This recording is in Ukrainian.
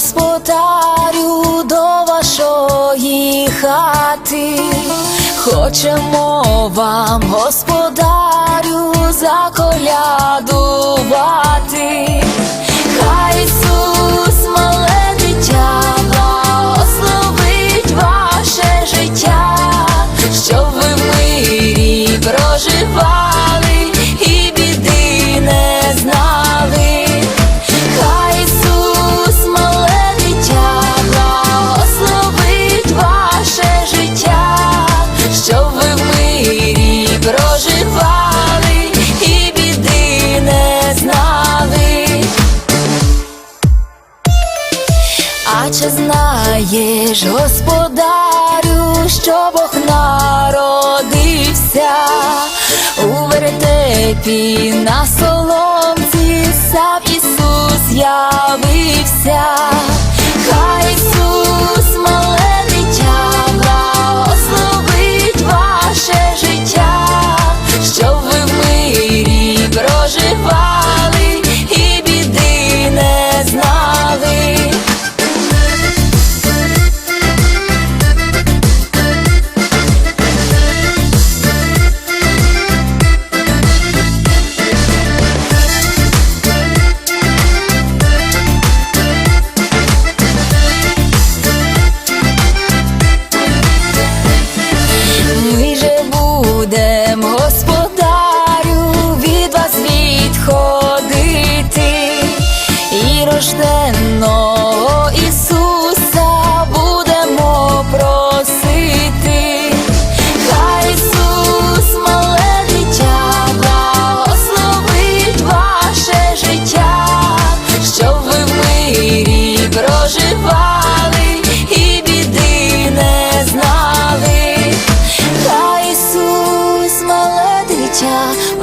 господарю до вашої хати, хочемо вам, господарю, заколядувати. є ж господарю, що Бог народився у вертепі на соломці сам Ісус явився.